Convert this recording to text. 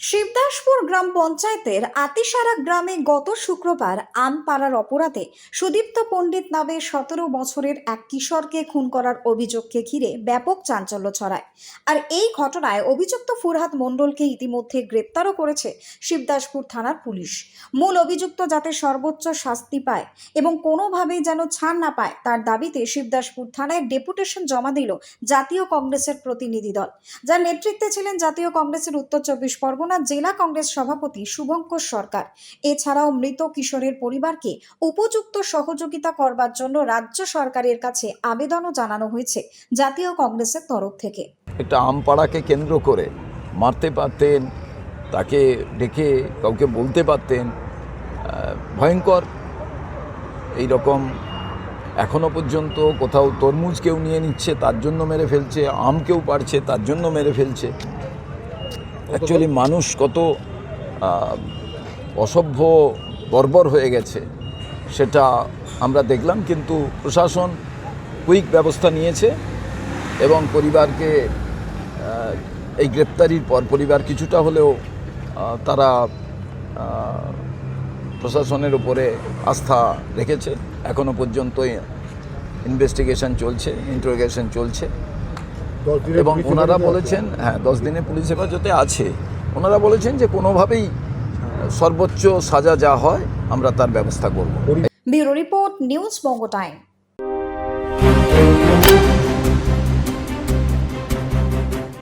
শিবদাসপুর গ্রাম পঞ্চায়েতের আতিসারা গ্রামে গত শুক্রবার আমপাড়ার অপরাধে সুদীপ্ত পণ্ডিত নামে সতেরো বছরের এক কিশোরকে খুন করার অভিযোগকে ঘিরে ব্যাপক চাঞ্চল্য ছড়ায়। আর এই ঘটনায় অভিযুক্ত ফুরহাদ মণ্ডলকে ইতিমধ্যে গ্রেপ্তারও করেছে শিবদাসপুর থানার পুলিশ। মূল অভিযুক্ত যাতে সর্বোচ্চ শাস্তি পায় এবং কোনোভাবেই যেন ছাড় না পায়, তার দাবিতে শিবদাসপুর থানায় ডেপুটেশন জমা দিল জাতীয় কংগ্রেসের প্রতিনিধি দল। যার নেতৃত্বে ছিলেন জাতীয় কংগ্রেসের উত্তর চব্বিশ পরগনা জেলা কংগ্রেস সভাপতি শুভঙ্কর সরকার। এছাড়াও মৃত কিশোরের পরিবারকে উপযুক্ত সহযোগিতা করবার জন্য রাজ্য সরকারের কাছে আবেদনও জানানো হয়েছে জাতীয় কংগ্রেসের তরফ থেকে। একটা আমপাড়াকে কেন্দ্র করে মারতে পারতেন, তাকে ডেকে কাউকে বলতে পারতেন ভয়ঙ্কর। এই রকম এখনও পর্যন্ত কোথাও তরমুজ কেউ নিয়ে নিচ্ছে, তার জন্য মেরে ফেলছে আম কেউ পারছে, তার জন্য মেরে ফেলছে। অ্যাকচুয়ালি মানুষ কত অসভ্য, বর্বর হয়ে গেছে, সেটা আমরা দেখলাম, কিন্তু প্রশাসন কুইক ব্যবস্থা নিয়েছে এবং পরিবারকে এই গ্রেপ্তারির পর পরিবার কিছুটা হলেও তারা প্রশাসনের উপরে আস্থা রেখেছে। এখনও পর্যন্ত ইনভেস্টিগেশন চলছে, ইন্টারোগেশন চলছে। এবং ওনারা বলেছেন হ্যাঁ দশ দিনে পুলিশ হেফাজতে আছে। ওনারা বলেছেন যে কোনোভাবেই সর্বোচ্চ সাজা যা হয় আমরা তার ব্যবস্থা করব। Bureau report news Banga time.